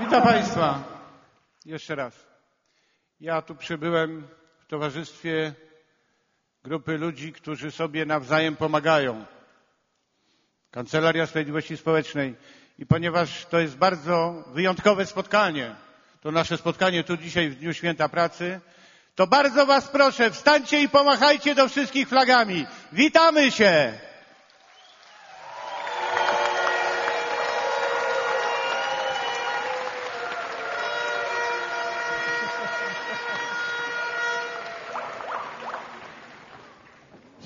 Witam Państwa. Jeszcze raz. Ja tu przybyłem w towarzystwie grupy ludzi, którzy sobie nawzajem pomagają. Kancelaria Sprawiedliwości Społecznej. I ponieważ to jest bardzo wyjątkowe spotkanie, to nasze spotkanie tu dzisiaj w Dniu Święta Pracy, to bardzo Was proszę, wstańcie i pomachajcie do wszystkich flagami. Witamy się!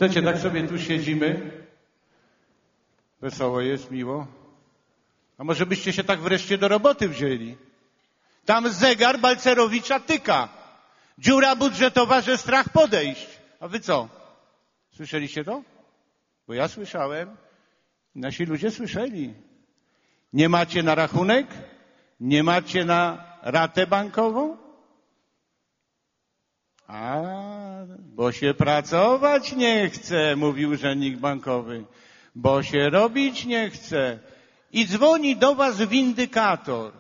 Słuchajcie, tak sobie tu siedzimy. Wesoło jest, miło. A może byście się tak wreszcie do roboty wzięli? Tam zegar Balcerowicza tyka. Dziura budżetowa, że strach podejść. A wy co? Słyszeliście to? Bo ja słyszałem. Nasi ludzie słyszeli. Nie macie na rachunek? Nie macie na ratę bankową? A, bo się pracować nie chce, mówił urzędnik bankowy, bo się robić nie chce. I dzwoni do was windykator.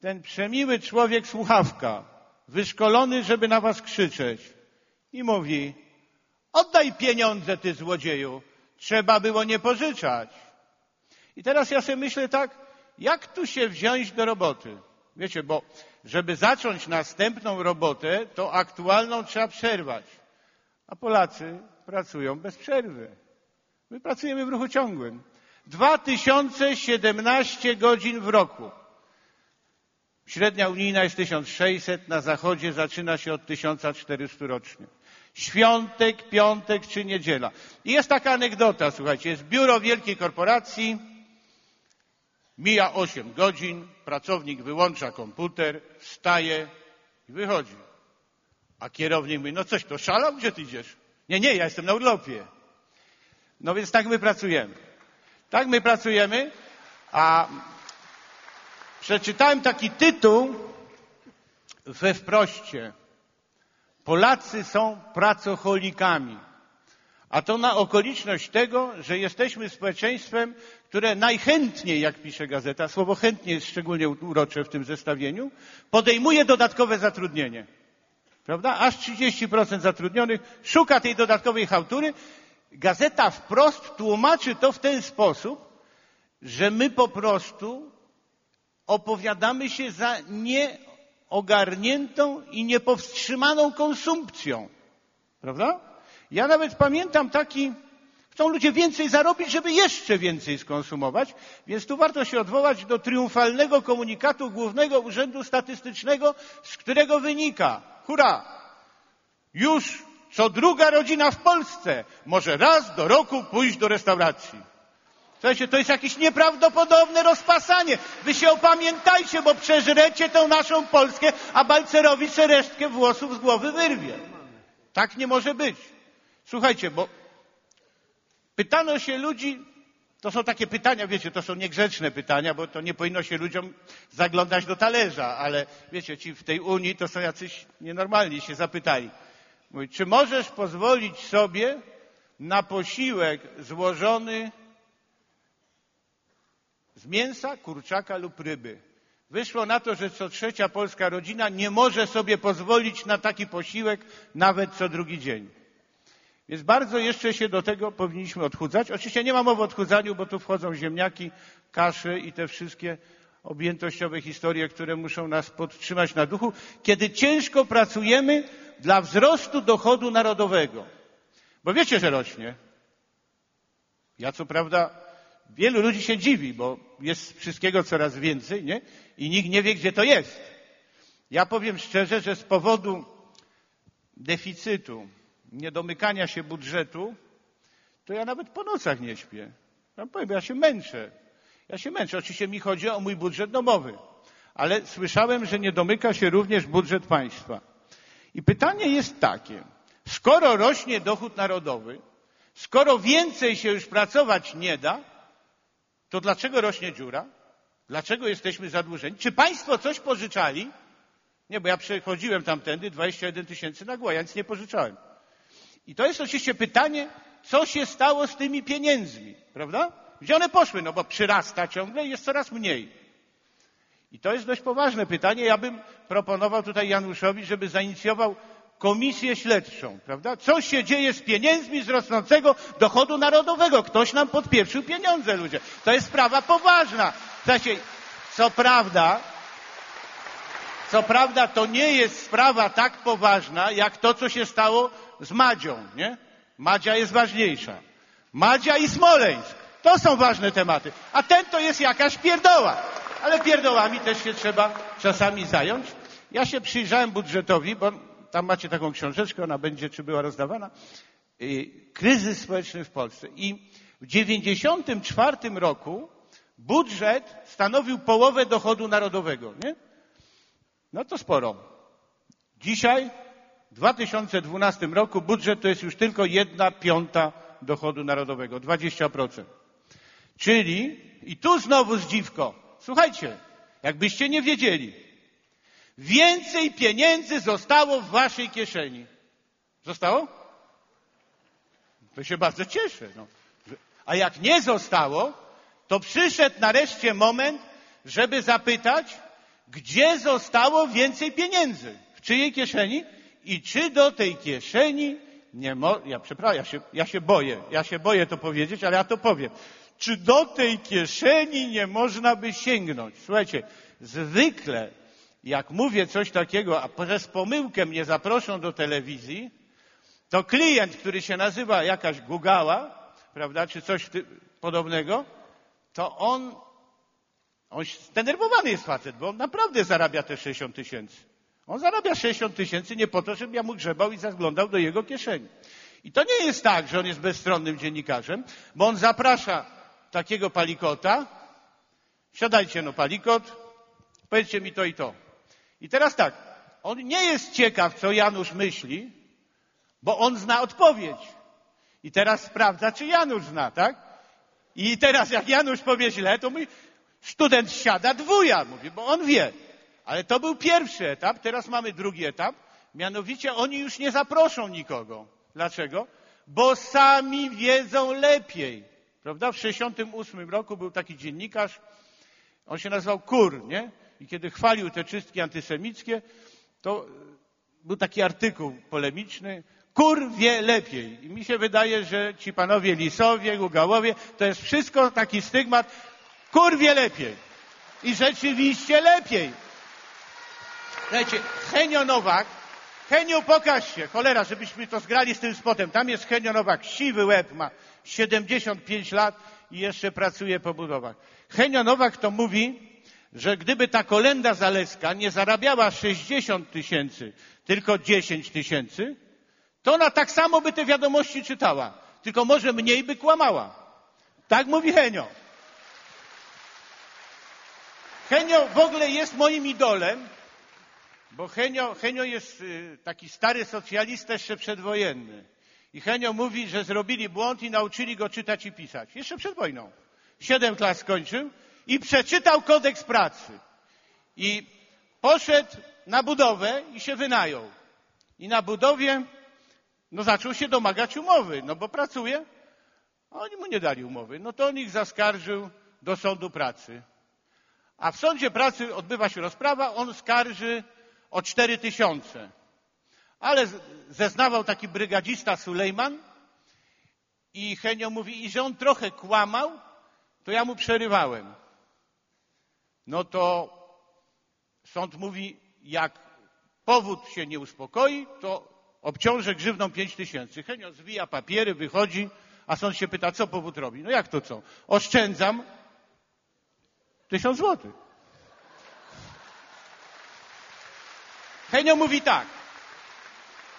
Ten przemiły człowiek słuchawka, wyszkolony, żeby na was krzyczeć. I mówi, oddaj pieniądze, ty złodzieju. Trzeba było nie pożyczać. I teraz ja sobie myślę tak, jak tu się wziąć do roboty? Wiecie, bo żeby zacząć następną robotę, to aktualną trzeba przerwać. A Polacy pracują bez przerwy. My pracujemy w ruchu ciągłym. 2017 godzin w roku. Średnia unijna jest 1600, na zachodzie zaczyna się od 1400 rocznie. Świątek, piątek czy niedziela. I jest taka anegdota, słuchajcie, jest biuro wielkiej korporacji, mija 8 godzin, pracownik wyłącza komputer, wstaje i wychodzi. A kierownik mówi, no coś, to szalał, gdzie ty idziesz? Nie, nie, ja jestem na urlopie. No więc tak my pracujemy. Tak my pracujemy, a przeczytałem taki tytuł we wproście. Polacy są pracocholikami. A to na okoliczność tego, że jesteśmy społeczeństwem, które najchętniej, jak pisze gazeta, słowo chętnie jest szczególnie urocze w tym zestawieniu, podejmuje dodatkowe zatrudnienie. Prawda? Aż 30% zatrudnionych szuka tej dodatkowej hałtury. Gazeta wprost tłumaczy to w ten sposób, że my po prostu opowiadamy się za nieogarniętą i niepowstrzymaną konsumpcją. Prawda? Ja nawet pamiętam taki, chcą ludzie więcej zarobić, żeby jeszcze więcej skonsumować, więc tu warto się odwołać do triumfalnego komunikatu Głównego Urzędu Statystycznego, z którego wynika, hurra, już co druga rodzina w Polsce może raz do roku pójść do restauracji. Słuchajcie, to jest jakieś nieprawdopodobne rozpasanie. Wy się opamiętajcie, bo przeżrecie tą naszą Polskę, a Balcerowi se resztkę włosów z głowy wyrwie. Tak nie może być. Słuchajcie, bo pytano się ludzi, to są takie pytania, wiecie, to są niegrzeczne pytania, bo to nie powinno się ludziom zaglądać do talerza, ale wiecie, ci w tej Unii to są jacyś nienormalni, się zapytali. Mówi, czy możesz pozwolić sobie na posiłek złożony z mięsa, kurczaka lub ryby? Wyszło na to, że co trzecia polska rodzina nie może sobie pozwolić na taki posiłek nawet co drugi dzień. Więc bardzo jeszcze się do tego powinniśmy odchudzać. Oczywiście nie ma mowy o odchudzaniu, bo tu wchodzą ziemniaki, kasze i te wszystkie objętościowe historie, które muszą nas podtrzymać na duchu, kiedy ciężko pracujemy dla wzrostu dochodu narodowego. Bo wiecie, że rośnie. Ja co prawda, wielu ludzi się dziwi, bo jest wszystkiego coraz więcej, nie? I nikt nie wie, gdzie to jest. Ja powiem szczerze, że z powodu deficytu, niedomykania się budżetu, to ja nawet po nocach nie śpię. Ja powiem, ja się męczę. Ja się męczę. Oczywiście mi chodzi o mój budżet domowy. Ale słyszałem, że nie domyka się również budżet państwa. I pytanie jest takie. Skoro rośnie dochód narodowy, skoro więcej się już pracować nie da, to dlaczego rośnie dziura? Dlaczego jesteśmy zadłużeni? Czy państwo coś pożyczali? Nie, bo ja przechodziłem tamtędy 21 tysięcy na głowę, ja nic nie pożyczałem. I to jest oczywiście pytanie, co się stało z tymi pieniędzmi, prawda? Gdzie one poszły? No bo przyrasta ciągle i jest coraz mniej. I to jest dość poważne pytanie. Ja bym proponował tutaj Januszowi, żeby zainicjował komisję śledczą, prawda? Co się dzieje z pieniędzmi z rosnącego dochodu narodowego? Ktoś nam podpieprzył pieniądze, ludzie. To jest sprawa poważna. W sensie, co prawda, co prawda to nie jest sprawa tak poważna, jak to, co się stało z Madzią, nie? Madzia jest ważniejsza. Madzia i Smoleńsk. To są ważne tematy. A ten to jest jakaś pierdoła. Ale pierdołami też się trzeba czasami zająć. Ja się przyjrzałem budżetowi, bo tam macie taką książeczkę, ona będzie, czy była rozdawana. Kryzys społeczny w Polsce. I w 1994 roku budżet stanowił połowę dochodu narodowego, nie? No to sporo. Dzisiaj, w 2012 roku, budżet to jest już tylko jedna piąta dochodu narodowego, 20%. Czyli, i tu znowu zdziwko, słuchajcie, jakbyście nie wiedzieli, więcej pieniędzy zostało w waszej kieszeni. Zostało? To się bardzo cieszę. No. A jak nie zostało, to przyszedł nareszcie moment, żeby zapytać, gdzie zostało więcej pieniędzy? W czyjej kieszeni? I czy do tej kieszeni nie mo... Ja przepraszam, ja się, ja się boję, ja się boję to powiedzieć, ale ja to powiem. Czy do tej kieszeni nie można by sięgnąć? Słuchajcie, zwykle jak mówię coś takiego, a przez pomyłkę mnie zaproszą do telewizji, to klient, który się nazywa jakaś Gugała, prawda, czy coś podobnego, to on on zdenerwowany jest facet, bo on naprawdę zarabia te 60 tysięcy. On zarabia 60 tysięcy nie po to, żebym ja mu grzebał i zaglądał do jego kieszeni. I to nie jest tak, że on jest bezstronnym dziennikarzem, bo on zaprasza takiego palikota, siadajcie no palikot, powiedzcie mi to i to. I teraz tak, on nie jest ciekaw, co Janusz myśli, bo on zna odpowiedź. I teraz sprawdza, czy Janusz zna, tak? I teraz jak Janusz powie źle, to mówi, Student siada dwuja, mówi, bo on wie. Ale to był pierwszy etap, teraz mamy drugi etap. Mianowicie oni już nie zaproszą nikogo. Dlaczego? Bo sami wiedzą lepiej. Prawda? W 68 roku był taki dziennikarz, on się nazywał Kur, nie? I kiedy chwalił te czystki antysemickie, to był taki artykuł polemiczny. Kur wie lepiej. I mi się wydaje, że ci panowie Lisowie, Gugałowie, to jest wszystko taki stygmat kurwie lepiej. I rzeczywiście lepiej. Słuchajcie, Henio Nowak, Henio pokaż się, cholera, żebyśmy to zgrali z tym spotem. Tam jest Henio Nowak, siwy łeb ma, 75 lat i jeszcze pracuje po budowach. Henio Nowak to mówi, że gdyby ta kolenda zaleska nie zarabiała 60 tysięcy, tylko 10 tysięcy, to ona tak samo by te wiadomości czytała, tylko może mniej by kłamała. Tak mówi Henio. Henio w ogóle jest moim idolem, bo Henio, Henio jest y, taki stary socjalista jeszcze przedwojenny. I Henio mówi, że zrobili błąd i nauczyli go czytać i pisać. Jeszcze przed wojną. Siedem klas skończył i przeczytał kodeks pracy. I poszedł na budowę i się wynajął. I na budowie no zaczął się domagać umowy, no bo pracuje. A oni mu nie dali umowy. No to on ich zaskarżył do sądu pracy. A w sądzie pracy odbywa się rozprawa, on skarży o cztery tysiące. Ale zeznawał taki brygadzista Sulejman i Henio mówi, i że on trochę kłamał, to ja mu przerywałem. No to sąd mówi, jak powód się nie uspokoi, to obciążę grzywną pięć tysięcy. Henio zwija papiery, wychodzi, a sąd się pyta, co powód robi? No jak to co? Oszczędzam, Tysiąc złotych. Henio mówi tak.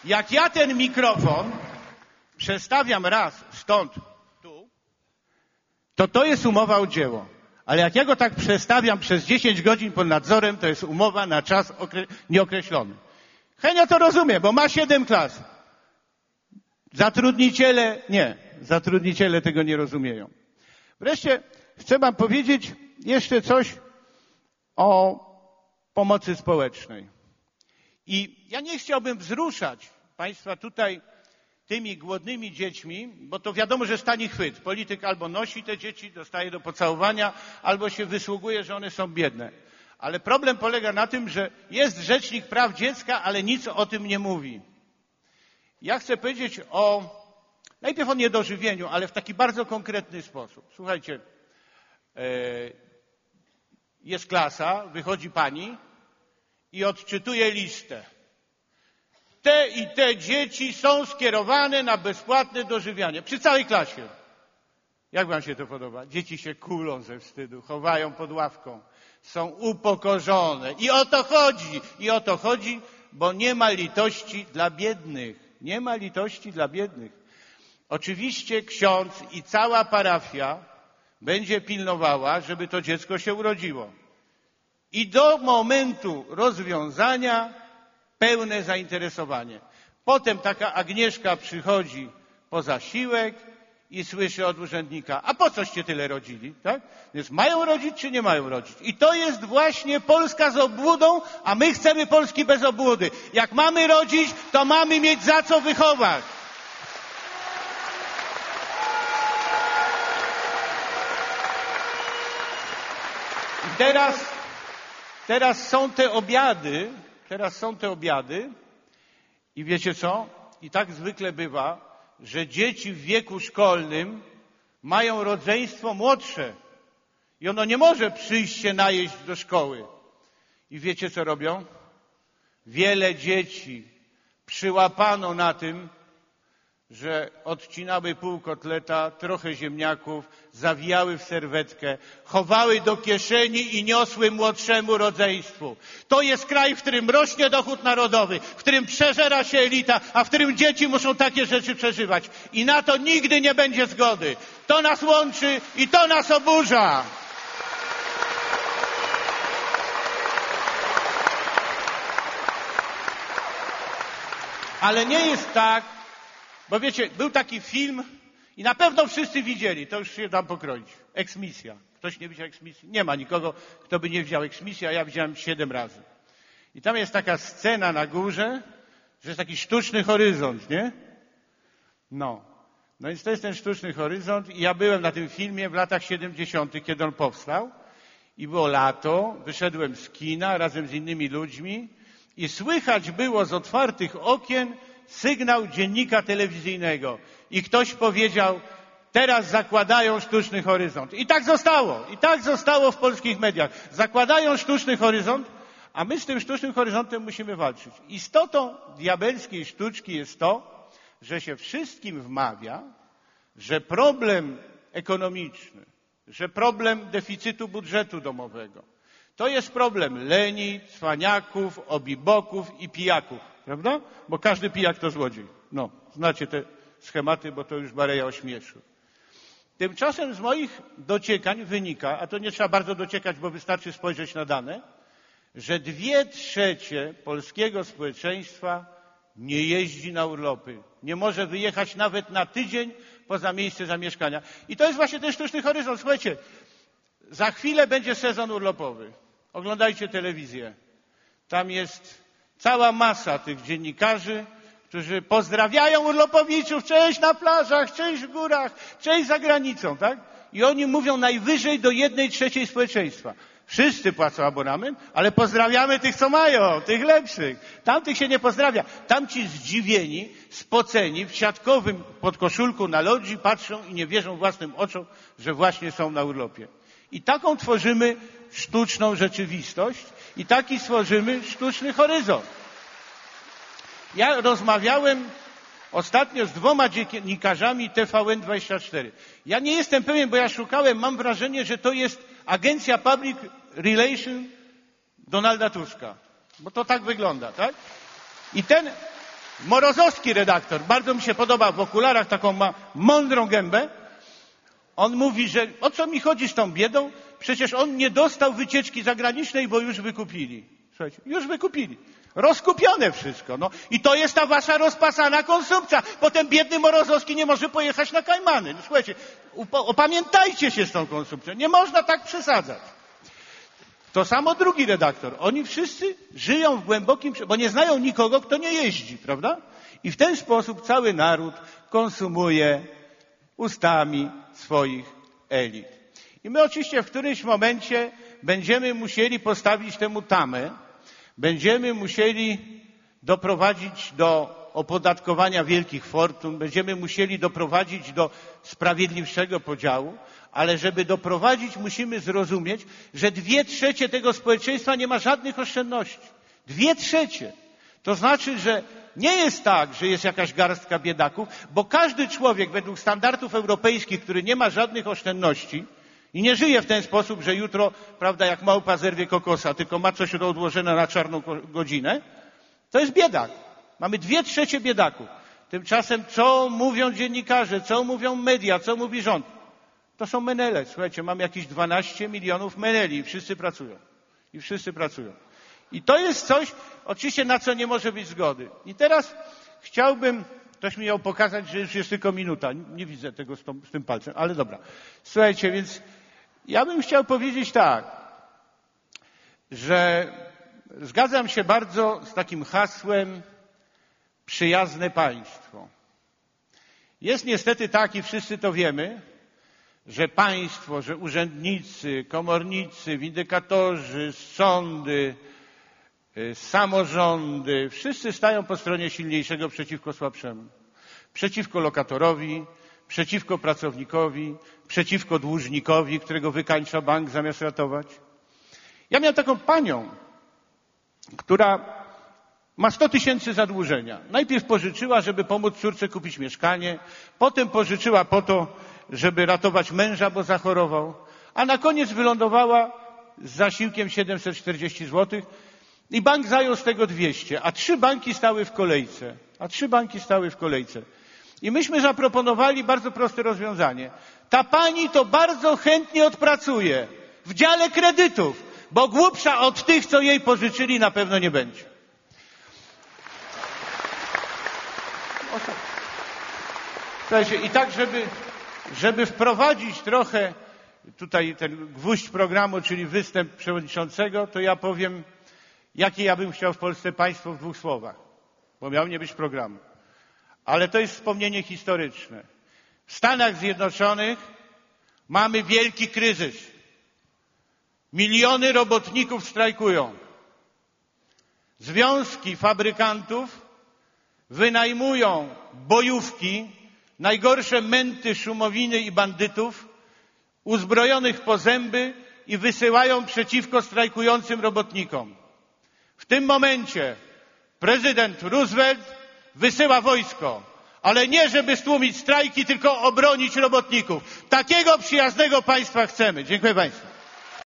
Jak ja ten mikrofon przestawiam raz stąd tu, to to jest umowa o dzieło. Ale jak ja go tak przestawiam przez 10 godzin pod nadzorem, to jest umowa na czas nieokreślony. Henio to rozumie, bo ma 7 klas. Zatrudniciele nie. Zatrudniciele tego nie rozumieją. Wreszcie chcę wam powiedzieć, jeszcze coś o pomocy społecznej. I ja nie chciałbym wzruszać Państwa tutaj tymi głodnymi dziećmi, bo to wiadomo, że stanie chwyt. Polityk albo nosi te dzieci, dostaje do pocałowania, albo się wysługuje, że one są biedne. Ale problem polega na tym, że jest Rzecznik Praw Dziecka, ale nic o tym nie mówi. Ja chcę powiedzieć o, najpierw o niedożywieniu, ale w taki bardzo konkretny sposób. Słuchajcie, jest klasa, wychodzi pani i odczytuje listę. Te i te dzieci są skierowane na bezpłatne dożywianie. Przy całej klasie. Jak wam się to podoba? Dzieci się kulą ze wstydu, chowają pod ławką, są upokorzone. I o to chodzi, i o to chodzi, bo nie ma litości dla biednych. Nie ma litości dla biednych. Oczywiście ksiądz i cała parafia będzie pilnowała, żeby to dziecko się urodziło. I do momentu rozwiązania pełne zainteresowanie. Potem taka Agnieszka przychodzi po zasiłek i słyszy od urzędnika, a po coście tyle rodzili, tak? Więc mają rodzić, czy nie mają rodzić? I to jest właśnie Polska z obłudą, a my chcemy Polski bez obłudy. Jak mamy rodzić, to mamy mieć za co wychować. Teraz, teraz są te obiady, teraz są te obiady i wiecie co? I tak zwykle bywa, że dzieci w wieku szkolnym mają rodzeństwo młodsze i ono nie może przyjść się najeść do szkoły. I wiecie co robią? Wiele dzieci przyłapano na tym, że odcinały pół kotleta, trochę ziemniaków, zawijały w serwetkę, chowały do kieszeni i niosły młodszemu rodzeństwu. To jest kraj, w którym rośnie dochód narodowy, w którym przeżera się elita, a w którym dzieci muszą takie rzeczy przeżywać. I na to nigdy nie będzie zgody. To nas łączy i to nas oburza. Ale nie jest tak, bo wiecie, był taki film i na pewno wszyscy widzieli, to już się dam pokroić. Eksmisja. Ktoś nie widział eksmisji? Nie ma nikogo, kto by nie widział eksmisji, a ja widziałem siedem razy. I tam jest taka scena na górze, że jest taki sztuczny horyzont, nie? No. No więc to jest ten sztuczny horyzont i ja byłem na tym filmie w latach 70., kiedy on powstał i było lato, wyszedłem z kina razem z innymi ludźmi i słychać było z otwartych okien sygnał dziennika telewizyjnego i ktoś powiedział, teraz zakładają sztuczny horyzont. I tak zostało. I tak zostało w polskich mediach. Zakładają sztuczny horyzont, a my z tym sztucznym horyzontem musimy walczyć. Istotą diabelskiej sztuczki jest to, że się wszystkim wmawia, że problem ekonomiczny, że problem deficytu budżetu domowego, to jest problem leni, cwaniaków, obiboków i pijaków. Prawda? Bo każdy pijak to złodziej. No, znacie te schematy, bo to już Bareja ośmieszył. Tymczasem z moich dociekań wynika, a to nie trzeba bardzo dociekać, bo wystarczy spojrzeć na dane, że dwie trzecie polskiego społeczeństwa nie jeździ na urlopy. Nie może wyjechać nawet na tydzień poza miejsce zamieszkania. I to jest właśnie ten sztuczny horyzont. Słuchajcie, za chwilę będzie sezon urlopowy. Oglądajcie telewizję. Tam jest Cała masa tych dziennikarzy, którzy pozdrawiają urlopowiczów, część na plażach, część w górach, część za granicą, tak? I oni mówią najwyżej do jednej trzeciej społeczeństwa. Wszyscy płacą abonament, ale pozdrawiamy tych, co mają, tych lepszych. Tamtych się nie pozdrawia. Tamci zdziwieni, spoceni, w siatkowym podkoszulku na lodzi patrzą i nie wierzą własnym oczom, że właśnie są na urlopie. I taką tworzymy sztuczną rzeczywistość, i taki stworzymy sztuczny horyzont. Ja rozmawiałem ostatnio z dwoma dziennikarzami TVN24. Ja nie jestem pewien, bo ja szukałem, mam wrażenie, że to jest agencja Public Relations Donalda Tuska. Bo to tak wygląda, tak? I ten Morozowski redaktor, bardzo mi się podoba, w okularach taką ma mądrą gębę. On mówi, że o co mi chodzi z tą biedą? Przecież on nie dostał wycieczki zagranicznej, bo już wykupili. Słuchajcie, już wykupili. Rozkupione wszystko. No. I to jest ta wasza rozpasana konsumpcja. Potem biedny Morozowski nie może pojechać na Kajmany. No, słuchajcie, opamiętajcie się z tą konsumpcją. Nie można tak przesadzać. To samo drugi redaktor. Oni wszyscy żyją w głębokim, bo nie znają nikogo, kto nie jeździ, prawda? I w ten sposób cały naród konsumuje ustami swoich elit. I my oczywiście w którymś momencie będziemy musieli postawić temu tamę, będziemy musieli doprowadzić do opodatkowania wielkich fortun, będziemy musieli doprowadzić do sprawiedliwszego podziału, ale żeby doprowadzić, musimy zrozumieć, że dwie trzecie tego społeczeństwa nie ma żadnych oszczędności. Dwie trzecie. To znaczy, że nie jest tak, że jest jakaś garstka biedaków, bo każdy człowiek według standardów europejskich, który nie ma żadnych oszczędności i nie żyje w ten sposób, że jutro, prawda, jak małpa zerwie kokosa, tylko ma coś odłożone na czarną godzinę, to jest biedak. Mamy dwie trzecie biedaków. Tymczasem co mówią dziennikarze, co mówią media, co mówi rząd? To są menele. Słuchajcie, mam jakieś 12 milionów meneli i wszyscy pracują. I wszyscy pracują. I to jest coś, oczywiście na co nie może być zgody. I teraz chciałbym, ktoś mi miał pokazać, że już jest tylko minuta. Nie widzę tego z, tą, z tym palcem, ale dobra. Słuchajcie, więc ja bym chciał powiedzieć tak, że zgadzam się bardzo z takim hasłem przyjazne państwo. Jest niestety tak i wszyscy to wiemy, że państwo, że urzędnicy, komornicy, windykatorzy, sądy, y, samorządy, wszyscy stają po stronie silniejszego przeciwko słabszemu. Przeciwko lokatorowi, przeciwko pracownikowi, przeciwko dłużnikowi, którego wykańcza bank zamiast ratować. Ja miałem taką panią, która ma 100 tysięcy zadłużenia. Najpierw pożyczyła, żeby pomóc córce kupić mieszkanie, potem pożyczyła po to, żeby ratować męża, bo zachorował, a na koniec wylądowała z zasiłkiem 740 zł i bank zajął z tego 200, a trzy banki stały w kolejce. A trzy banki stały w kolejce. I myśmy zaproponowali bardzo proste rozwiązanie. Ta pani to bardzo chętnie odpracuje w dziale kredytów, bo głupsza od tych, co jej pożyczyli, na pewno nie będzie. Słuchajcie, i tak, żeby, żeby wprowadzić trochę tutaj ten gwóźdź programu, czyli występ przewodniczącego, to ja powiem, jakie ja bym chciał w Polsce państwo w dwóch słowach, bo miał nie być programu. Ale to jest wspomnienie historyczne. W Stanach Zjednoczonych mamy wielki kryzys. Miliony robotników strajkują. Związki fabrykantów wynajmują bojówki najgorsze męty, szumowiny i bandytów uzbrojonych po zęby i wysyłają przeciwko strajkującym robotnikom. W tym momencie prezydent Roosevelt wysyła wojsko, ale nie żeby stłumić strajki, tylko obronić robotników. Takiego przyjaznego państwa chcemy. Dziękuję Państwu.